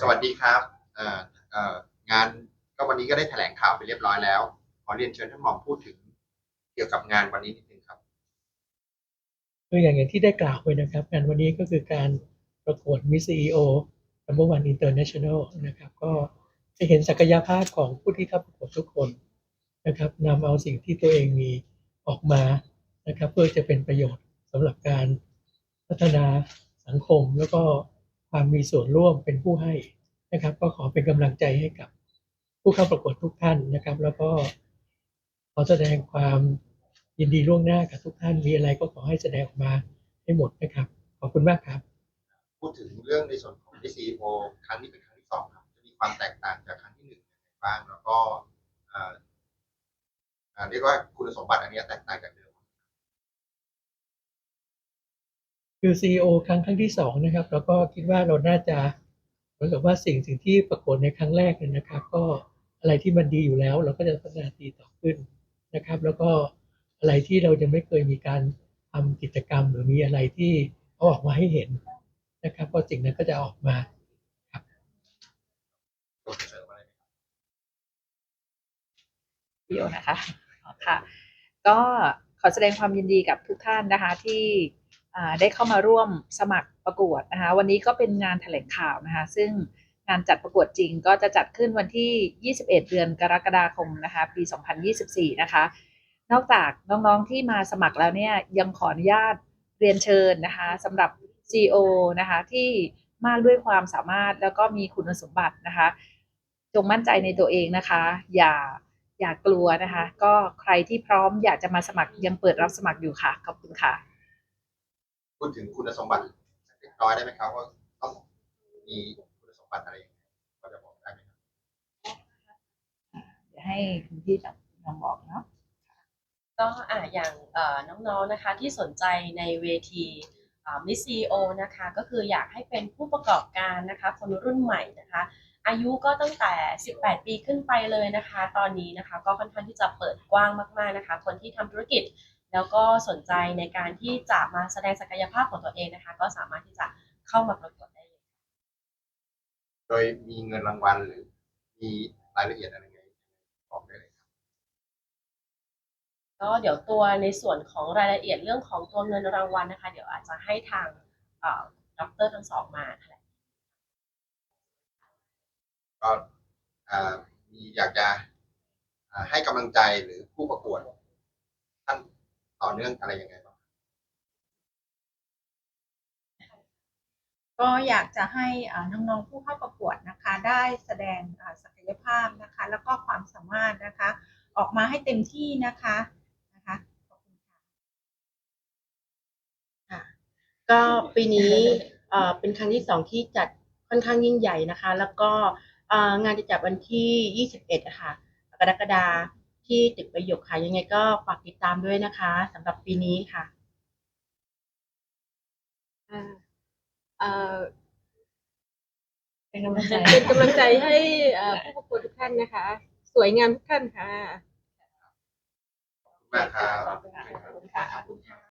สวัสดีครับเอ่อเอ่องานก็วันนี้ก็ได้แถลงข่าวไปเรียบร้อยแล้ว ขอเรียนเชิญท่านหมอมพูดถึง เกี่ยวกับงานวันนี้นิดนึงครับ คืออย่างอย่างที่ได้กล่าวไปนะครับงานวันนี้ก็คือการประกวด Miss CEO Number One International นะครับ ก็จะเห็นศักยภาพของผู้ที่เข้าประกวดทุกคนนะครับนำเอาสิ่งที่ตัวเองมีออกมานะครับ เพื่อจะเป็นประโยชน์สำหรับการพัฒนาสังคมแล้วก็ ความมีส่วนร่วมเป็นผู้ให้นะครับ ก็ขอเป็นกำลังใจให้กับผู้เข้าประกวดทุกท่านนะครับ แล้วก็ขอแสดงความยินดีล่วงหน้ากับทุกท่านมีอะไรก็ขอให้แสดงออกมาให้หมดนะครับ ขอบคุณมากครับ พูดถึงเรื่องในส่วนของ CEO ครั้งนี้เป็นครั้งที่สองครับจะมีความแตกต่างจากครั้งที่หนึ่งยังไงบ้างแล้วก็เรียกว่าคุณสมบัติอันนี้แตกต่างจากเดิม คือ CEO ครั้งครั้งที่สองนะครับ แล้วก็คิดว่าเราน่าจะเหมือนกับว่าสิ่งสิ่งที่ปรากฏในครั้งแรกเนี่ยนะครับ ก็อะไรที่มันดีอยู่แล้ว เราก็จะพัฒนาดีต่อขึ้นนะครับ แล้วก็อะไรที่เรายังไม่เคยมีการทำกิจกรรมหรือมีอะไรที่เอาออกมาให้เห็นนะครับก็สิ่งนั้นก็จะออกมาตัวเอะไรไหมครับวิดีโอนะคะค่ะ ก็ขอแสดงความยินดีกับทุกท่านนะคะที่ ได้เข้ามาร่วมสมัครประกวดนะคะวันนี้ก็เป็นงานแถลงข่าวนะคะซึ่งงานจัดประกวดจริงก็จะจัดขึ้นวันที่ 21 เดือนกรกฎาคมนะคะปี 2024 นะคะ นอกจากน้องๆที่มาสมัครแล้วเนี่ยยังขออนุญาตเรียนเชิญนะคะสำหรับ CEO นะคะที่มากด้วยความสามารถแล้วก็มีคุณสมบัตินะคะ จงมั่นใจในตัวเองนะคะ อย่าอย่ากลัวนะคะ ก็ใครที่พร้อมอยากจะมาสมัครยังเปิดรับสมัครอยู่ค่ะ ขอบคุณค่ะ พูดถึงคุณสมบัติสักเล็กน้อยได้ไหมครับว่าต้องมีคุณสมบัติอะไรยังไงก็จะบอกได้ไหมครับเดี๋ยวให้คุณพี่จับลองบอกเนาะก็อะอย่างน้องๆนะคะที่สนใจในเวทีมิสซีโอนะคะก็คืออยากให้เป็นผู้ประกอบการนะคะ คนรุ่นใหม่นะคะ อายุก็ตั้งแต่ 18 ปีขึ้นไปเลยนะคะ ตอนนี้นะคะ ก็ค่อนข้างที่จะเปิดกว้างมากๆนะคะ คนที่ทำธุรกิจ แล้วก็สนใจในการที่จะมาแสดงศักยภาพของตัวเองนะคะ ก็สามารถที่จะเข้ามาประกวดได้เลยโดยมีเงินรางวัลหรือมีรายละเอียดอะไรยังไงบอกได้เลยครับก็เดี๋ยวตัวในส่วนของรายละเอียดเรื่องของตัวเงินรางวัลนะคะ เดี๋ยวอาจจะให้ทางเอ่อด็อกเตอร์ทั้งสองมาแถลงก็อ่ามีอยากจะอ่าให้กำลังใจหรือผู้ประกวดท่าน ต่อเนื่องอะไรยังไงบ้างก็อยากจะให้อ่าน้องๆผู้เข้าประกวดนะคะ ได้แสดงอ่าศักยภาพนะคะ แล้วก็ความสามารถนะคะ ออกมาให้เต็มที่นะคะนะคะขอบคุณค่ะค่ะก็ปีนี้เอ่อเป็นครั้งที่สองที่จัดค่อนข้างยิ่งใหญ่นะคะ แล้วก็เอ่องานจะจัดวันที่ 21อะค่ะกรกฎา ที่ตึกประโยคค่ะ ยังไงก็ฝากติดตามด้วยนะคะสำหรับปีนี้ค่ะอ่าเอ่อเป็นกำลังใจเป็นกำลังใจให้เอ่อผู้ประกวดทุกท่านนะคะ สวยงามทุกท่านค่ะขอบคุณมากครับ ขอบคุณค่ะ